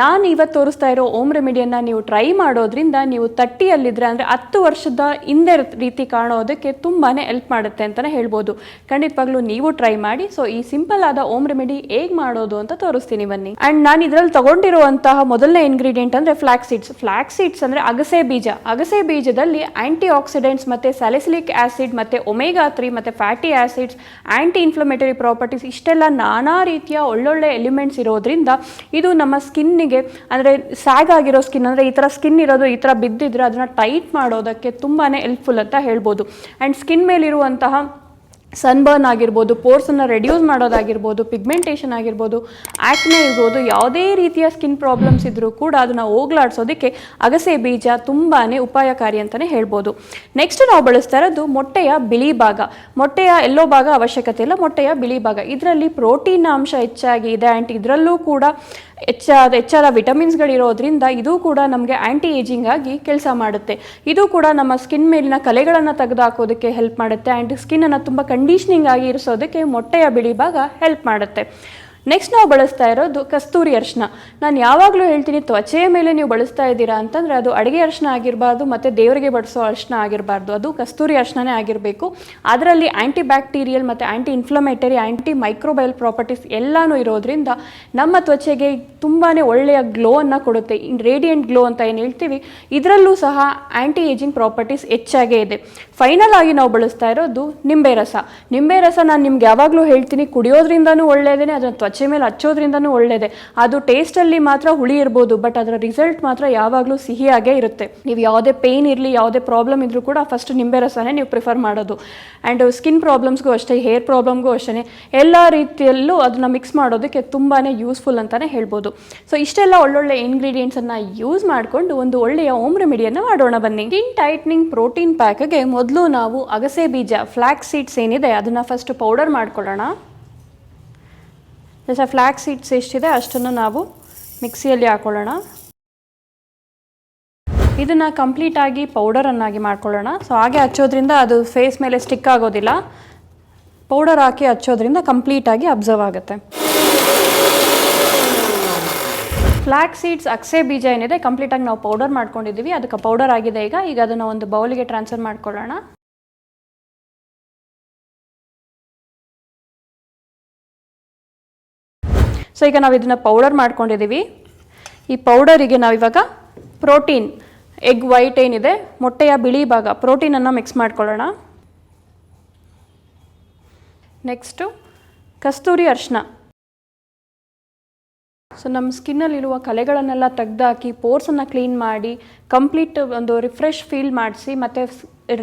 ನಾನು ಇವತ್ತು ತೋರಿಸ್ತಾ ಇರೋ ಓಮ್ ರೆಮಿಡಿಯನ್ನು ನೀವು ಟ್ರೈ ಮಾಡೋದ್ರಿಂದ ನೀವು ತಟ್ಟಿಯಲ್ಲಿದ್ದರೆ ಅಂದರೆ ಹತ್ತು ವರ್ಷದ ಹಿಂದೆ ರೀತಿ ಕಾಣೋದಕ್ಕೆ ತುಂಬಾ ಹೆಲ್ಪ್ ಮಾಡುತ್ತೆ ಅಂತಲೇ ಹೇಳ್ಬೋದು. ಖಂಡಿತವಾಗ್ಲೂ ನೀವು ಟ್ರೈ ಮಾಡಿ. ಸೊ ಈ ಸಿಂಪಲ್ ಆದ ಓಮ್ ರೆಮಿಡಿ ಹೇಗೆ ಮಾಡೋದು ಅಂತ ತೋರಿಸ್ತೀನಿ ಬನ್ನಿ. ಆ್ಯಂಡ್ ನಾನು ಇದರಲ್ಲಿ ತಗೊಂಡಿರುವಂತಹ ಮೊದಲನೇ ಇಂಗ್ರೀಡಿಯೆಂಟ್ ಅಂದರೆ ಫ್ಲಾಕ್ ಸೀಡ್ಸ್ ಫ್ಲಾಕ್ ಸೀಡ್ಸ್ ಅಂದರೆ ಅಗಸೆ ಬೀಜ. ಅಗಸೆ ಬೀಜದಲ್ಲಿ ಆ್ಯಂಟಿ ಆಕ್ಸಿಡೆಂಟ್ಸ್ ಮತ್ತು ಸ್ಯಾಲಿಸಿಲಿಕ್ ಆಸಿಡ್ ಮತ್ತು ಒಮೆಗಾ ತ್ರೀ ಮತ್ತು fatty acids anti inflammatory properties ಇಷ್ಟೆಲ್ಲ ನಾನಾ ರೀತಿಯ ಒಳ್ಳೊಳ್ಳೆ ಎಲಿಮೆಂಟ್ಸ್ ಇರೋದ್ರಿಂದ ಇದು ನಮ್ಮ ಸ್ಕಿನ್ನಿಗೆ, ಅಂದರೆ ಸ್ಯಾಗ್ ಆಗಿರೋ ಸ್ಕಿನ್, ಅಂದರೆ ಈ ಥರ ಸ್ಕಿನ್ ಇರೋದು, ಈ ಥರ ಬಿದ್ದಿದ್ರೆ ಅದನ್ನು ಟೈಟ್ ಮಾಡೋದಕ್ಕೆ ತುಂಬಾ ಹೆಲ್ಪ್ಫುಲ್ ಅಂತ ಹೇಳ್ಬೋದು. ಆ್ಯಂಡ್ ಸ್ಕಿನ್ ಮೇಲಿರುವಂತಹ ಸನ್ಬರ್ನ್ ಆಗಿರ್ಬೋದು ಪೋರ್ಸನ್ನು ರೆಡ್ಯೂಸ್ ಮಾಡೋದಾಗಿರ್ಬೋದು ಪಿಗ್ಮೆಂಟೇಷನ್ ಆಗಿರ್ಬೋದು ಆ್ಯಕ್ನೆ ಇರ್ಬೋದು, ಯಾವುದೇ ರೀತಿಯ ಸ್ಕಿನ್ ಪ್ರಾಬ್ಲಮ್ಸ್ ಇದ್ದರೂ ಕೂಡ ಅದನ್ನು ಹೋಗ್ಲಾಡ್ಸೋದಕ್ಕೆ ಅಗಸೆ ಬೀಜ ತುಂಬಾ ಉಪಾಯಕಾರಿ ಅಂತಲೇ ಹೇಳ್ಬೋದು. ನೆಕ್ಸ್ಟ್ ನಾವು ಬಳಸ್ತಾ ಇರೋದು ಮೊಟ್ಟೆಯ ಬಿಳಿ ಭಾಗ. ಮೊಟ್ಟೆಯ ಎಲ್ಲೋ ಭಾಗ ಅವಶ್ಯಕತೆ ಇಲ್ಲ, ಮೊಟ್ಟೆಯ ಬಿಳಿ ಭಾಗ. ಇದರಲ್ಲಿ ಪ್ರೋಟೀನ್ ಅಂಶ ಹೆಚ್ಚಾಗಿ ಇದೆ. ಆ್ಯಂಡ್ ಇದರಲ್ಲೂ ಕೂಡ ಹೆಚ್ಚಾದ ಹೆಚ್ಚಾದ ವಿಟಮಿನ್ಸ್ಗಳಿರೋದ್ರಿಂದ ಇದು ಕೂಡ ನಮಗೆ ಆ್ಯಂಟಿ ಏಜಿಂಗ್ ಆಗಿ ಕೆಲಸ ಮಾಡುತ್ತೆ. ಇದು ಕೂಡ ನಮ್ಮ ಸ್ಕಿನ್ ಮೇಲಿನ ಕಲೆಗಳನ್ನು ತೆಗೆದುಹಾಕೋದಕ್ಕೆ ಹೆಲ್ಪ್ ಮಾಡುತ್ತೆ. ಆ್ಯಂಡ್ ಸ್ಕಿನ್ನನ್ನು ತುಂಬ ಕಂಡೀಷ್ನಿಂಗ್ ಆಗಿ ಇರಿಸೋದಕ್ಕೆ ಮೊಟ್ಟೆಯ ಬಿಳಿ ಭಾಗ ಹೆಲ್ಪ್ ಮಾಡುತ್ತೆ. ನೆಕ್ಸ್ಟ್ ನಾವು ಬಳಸ್ತಾ ಇರೋದು ಕಸ್ತೂರಿ ಅರಿಶಿನ. ನಾನು ಯಾವಾಗಲೂ ಹೇಳ್ತೀನಿ, ತ್ವಚೆಯ ಮೇಲೆ ನೀವು ಬಳಸ್ತಾ ಇದ್ದೀರಾ ಅಂತಂದರೆ ಅದು ಅಡುಗೆ ಅರಿಶಿನ ಆಗಿರಬಾರ್ದು, ಮತ್ತು ದೇವರಿಗೆ ಬಳಸೋ ಅರಿಶಿನ ಆಗಿರಬಾರ್ದು. ಅದು ಕಸ್ತೂರಿ ಅರಿಶಿನೇ ಆಗಿರಬೇಕು. ಅದರಲ್ಲಿ ಆ್ಯಂಟಿ ಬ್ಯಾಕ್ಟೀರಿಯಲ್ ಮತ್ತು anti inflammatory anti microbial properties ಎಲ್ಲನೂ ಇರೋದ್ರಿಂದ ನಮ್ಮ ತ್ವಚೆಗೆ ತುಂಬಾ ಒಳ್ಳೆಯ ಗ್ಲೋವನ್ನು ಕೊಡುತ್ತೆ. ರೇಡಿಯಂಟ್ ಗ್ಲೋ ಅಂತ ಏನು ಹೇಳ್ತೀವಿ, ಇದರಲ್ಲೂ ಸಹ ಆ್ಯಂಟಿ ಏಜಿಂಗ್ ಪ್ರಾಪರ್ಟೀಸ್ ಹೆಚ್ಚಾಗೇ ಇದೆ. ಫೈನಲ್ ಆಗಿ ನಾವು ಬಳಸ್ತಾ ಇರೋದು ನಿಂಬೆ ರಸ. ನಿಂಬೆ ರಸ ನಾನು ನಿಮ್ಗೆ ಯಾವಾಗಲೂ ಹೇಳ್ತೀನಿ, ಕುಡಿಯೋದ್ರಿಂದನೂ ಒಳ್ಳೆಯದೇ ಅದನ್ನು ತ್ವಚೆ ಮೇಲೆ ಹಚ್ಚೋದ್ರಿಂದನೂ ಒಳ್ಳೆಯದೇ ಅದು ಟೇಸ್ಟಲ್ಲಿ ಮಾತ್ರ ಹುಳಿ ಇರ್ಬೋದು ಬಟ್ ಅದರ ರಿಸಲ್ಟ್ ಮಾತ್ರ ಯಾವಾಗಲೂ ಸಿಹಿಯಾಗೇ ಇರುತ್ತೆ. ನೀವು ಯಾವುದೇ ಪೇಯ್ನ್ ಇರಲಿ, ಯಾವುದೇ ಪ್ರಾಬ್ಲಮ್ ಇದ್ರೂ ಕೂಡ ಫಸ್ಟ್ ನಿಂಬೆ ರಸನೇ ನೀವು ಪ್ರಿಫರ್ ಮಾಡೋದು. ಆ್ಯಂಡ್ ಸ್ಕಿನ್ ಪ್ರಾಬ್ಲಮ್ಸ್ಗೂ ಅಷ್ಟೇ ಹೇರ್ ಪ್ರಾಬ್ಲಮ್ಗೂ ಅಷ್ಟೇ ಎಲ್ಲ ರೀತಿಯಲ್ಲೂ ಅದನ್ನು ಮಿಕ್ಸ್ ಮಾಡೋದಕ್ಕೆ ತುಂಬಾ ಯೂಸ್ಫುಲ್ ಅಂತಲೇ ಹೇಳ್ಬೋದು. ಸೊ ಇಷ್ಟೆಲ್ಲ ಒಳ್ಳೊಳ್ಳೆ ಇಂಗ್ರೀಡಿಯೆಂಟ್ಸನ್ನು ಯೂಸ್ ಮಾಡಿಕೊಂಡು ಒಂದು ಒಳ್ಳೆಯ ಓಮ್ ರೆಮಿಡಿಯನ್ನು ಮಾಡೋಣ ಬನ್ನಿ. ಸ್ಕಿನ್ ಟೈಟ್ನಿಂಗ್ ಪ್ರೋಟೀನ್ ಪ್ಯಾಕ್ಗೆ ಮೊದಲು ನಾವು ಅಗಸೆ ಬೀಜ ಫ್ಲ್ಯಾಕ್ ಸೀಡ್ಸ್ ಏನಿದೆ, ಅದನ್ನು ಫಸ್ಟ್ ಪೌಡರ್ ಮಾಡ್ಕೊಳ್ಳೋಣ. ಜೊತೆ ಫ್ಲ್ಯಾಕ್ ಸೀಡ್ಸ್ ಎಷ್ಟಿದೆ ಅಷ್ಟನ್ನು ನಾವು ಮಿಕ್ಸಿಯಲ್ಲಿ ಹಾಕೊಳ್ಳೋಣ. ಇದನ್ನು ಕಂಪ್ಲೀಟಾಗಿ ಪೌಡರನ್ನಾಗಿ ಮಾಡ್ಕೊಳ್ಳೋಣ. ಸೊ ಹಾಗೆ ಹಚ್ಚೋದ್ರಿಂದ ಅದು ಫೇಸ್ ಮೇಲೆ ಸ್ಟಿಕ್ ಆಗೋದಿಲ್ಲ. ಪೌಡರ್ ಹಾಕಿ ಹಚ್ಚೋದ್ರಿಂದ ಕಂಪ್ಲೀಟಾಗಿ ಅಬ್ಸರ್ವ್ ಆಗುತ್ತೆ. ಫ್ಲ್ಯಾಕ್ ಸೀಡ್ಸ್ ಅಕ್ಸೆ ಬೀಜ ಏನಿದೆ ಕಂಪ್ಲೀಟಾಗಿ ನಾವು ಪೌಡರ್ ಮಾಡ್ಕೊಂಡಿದ್ದೀವಿ. ಅದಕ್ಕೆ ಪೌಡರ್ ಆಗಿದೆ ಈಗ. ಈಗ ಅದನ್ನು ಒಂದು ಬೌಲಿಗೆ ಟ್ರಾನ್ಸ್ಫರ್ ಮಾಡ್ಕೊಳ್ಳೋಣ. ಸೊ ಈಗ ನಾವು ಇದನ್ನು ಪೌಡರ್ ಮಾಡ್ಕೊಂಡಿದ್ದೀವಿ ಈ ಪೌಡರಿಗೆ ನಾವಿವಾಗ ಪ್ರೋಟೀನ್ ಎಗ್ ವೈಟ್ ಏನಿದೆ, ಮೊಟ್ಟೆಯ ಬಿಳಿ ಭಾಗ ಪ್ರೋಟೀನನ್ನು ಮಿಕ್ಸ್ ಮಾಡ್ಕೊಳ್ಳೋಣ. ನೆಕ್ಸ್ಟು ಕಸ್ತೂರಿ ಅರಿಶಿನ ಸೊ ನಮ್ಮ ಸ್ಕಿನ್ನಲ್ಲಿರುವ ಕಲೆಗಳನ್ನೆಲ್ಲ ತೆಗ್ದಾಕಿ ಪೋರ್ಸನ್ನು ಕ್ಲೀನ್ ಮಾಡಿ ಕಂಪ್ಲೀಟ್ ಒಂದು ರಿಫ್ರೆಶ್ ಫೀಲ್ ಮಾಡಿಸಿ, ಮತ್ತು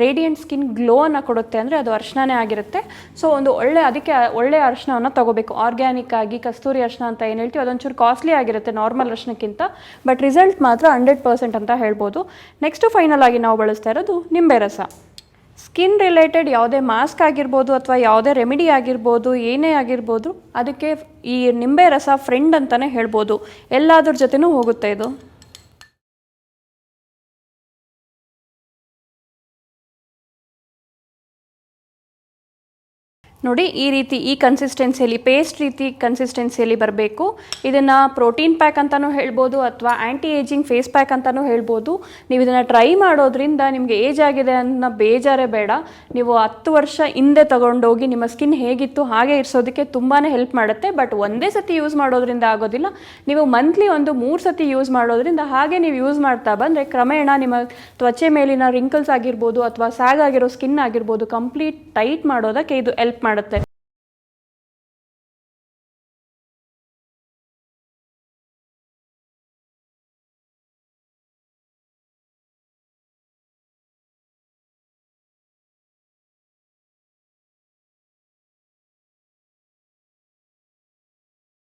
ರೇಡಿಯಂಟ್ ಸ್ಕಿನ್ ಗ್ಲೋವನ್ನು ಕೊಡುತ್ತೆ ಅಂದರೆ ಅದು ಅರ್ಶನೇ ಆಗಿರುತ್ತೆ. ಸೊ ಒಂದು ಒಳ್ಳೆ, ಅದಕ್ಕೆ ಒಳ್ಳೆ ಅರ್ಶನವನ್ನು ತಗೋಬೇಕು. ಆರ್ಗ್ಯಾನಿಕ್ ಆಗಿ ಕಸ್ತೂರಿ ಅರ್ಶನ ಅಂತ ಏನು ಹೇಳ್ತೀವಿ, ಅದೊಂಚೂರು ಕಾಸ್ಟ್ಲಿ ಆಗಿರುತ್ತೆ ನಾರ್ಮಲ್ ಅರ್ಶನಕ್ಕಿಂತ ಬಟ್ ರಿಸಲ್ಟ್ ಮಾತ್ರ ಹಂಡ್ರೆಡ್ ಪರ್ಸೆಂಟ್ ಅಂತ ಹೇಳ್ಬೋದು. ನೆಕ್ಸ್ಟು ಫೈನಲ್ ಆಗಿ ನಾವು ಬಳಸ್ತಾ ಇರೋದು ನಿಂಬೆ ರಸ. ಸ್ಕಿನ್ ರಿಲೇಟೆಡ್ ಯಾವುದೇ ಮಾಸ್ಕ್ ಆಗಿರ್ಬೋದು ಅಥವಾ ಯಾವುದೇ ರೆಮಿಡಿ ಆಗಿರ್ಬೋದು, ಏನೇ ಆಗಿರ್ಬೋದು, ಅದಕ್ಕೆ ಈ ನಿಂಬೆ ರಸ ಫ್ರೆಂಡ್ ಅಂತಲೇ ಹೇಳ್ಬೋದು. ಎಲ್ಲದ್ರ ಜೊತೆನೂ ಹೋಗುತ್ತೆ ಇದು? ನೋಡಿ, ಈ ರೀತಿ ಈ ಕನ್ಸಿಸ್ಟೆನ್ಸಿಯಲ್ಲಿ ಪೇಸ್ಟ್ ರೀತಿ ಕನ್ಸಿಸ್ಟೆನ್ಸಿಯಲ್ಲಿ ಬರಬೇಕು. ಇದನ್ನು ಪ್ರೋಟೀನ್ ಪ್ಯಾಕ್ ಅಂತಲೂ ಹೇಳ್ಬೋದು ಅಥವಾ ಆ್ಯಂಟಿ ಏಜಿಂಗ್ ಫೇಸ್ ಪ್ಯಾಕ್ ಅಂತಲೂ ಹೇಳ್ಬೋದು. ನೀವು ಇದನ್ನು ಟ್ರೈ ಮಾಡೋದ್ರಿಂದ ನಿಮಗೆ ಏಜ್ ಆಗಿದೆ ಅನ್ನೋ ಬೇಜಾರೇ ಬೇಡ. ನೀವು ಹತ್ತು ವರ್ಷ ಹಿಂದೆ ತೊಗೊಂಡೋಗಿ ನಿಮ್ಮ ಸ್ಕಿನ್ ಹೇಗಿತ್ತು, ಹಾಗೆ ಇರಿಸೋದಕ್ಕೆ ತುಂಬಾ ಹೆಲ್ಪ್ ಮಾಡುತ್ತೆ. ಬಟ್ ಒಂದೇ ಸತಿ ಯೂಸ್ ಮಾಡೋದ್ರಿಂದ ಆಗೋದಿಲ್ಲ. ನೀವು ಮಂತ್ಲಿ ಒಂದು ಮೂರು ಸತಿ ಯೂಸ್ ಮಾಡೋದ್ರಿಂದ ಹಾಗೆ ನೀವು ಯೂಸ್ ಮಾಡ್ತಾ ಬಂದರೆ ಕ್ರಮೇಣ ನಿಮ್ಮ ತ್ವಚೆ ಮೇಲಿನ ರಿಂಕಲ್ಸ್ ಆಗಿರ್ಬೋದು ಅಥವಾ ಸ್ಯಾಗ್ ಆಗಿರೋ ಸ್ಕಿನ್ ಆಗಿರ್ಬೋದು ಕಂಪ್ಲೀಟ್ ಟೈಟ್ ಮಾಡೋದಕ್ಕೆ ಇದು ಹೆಲ್ಪ್ ಮಾಡುತ್ತೆ.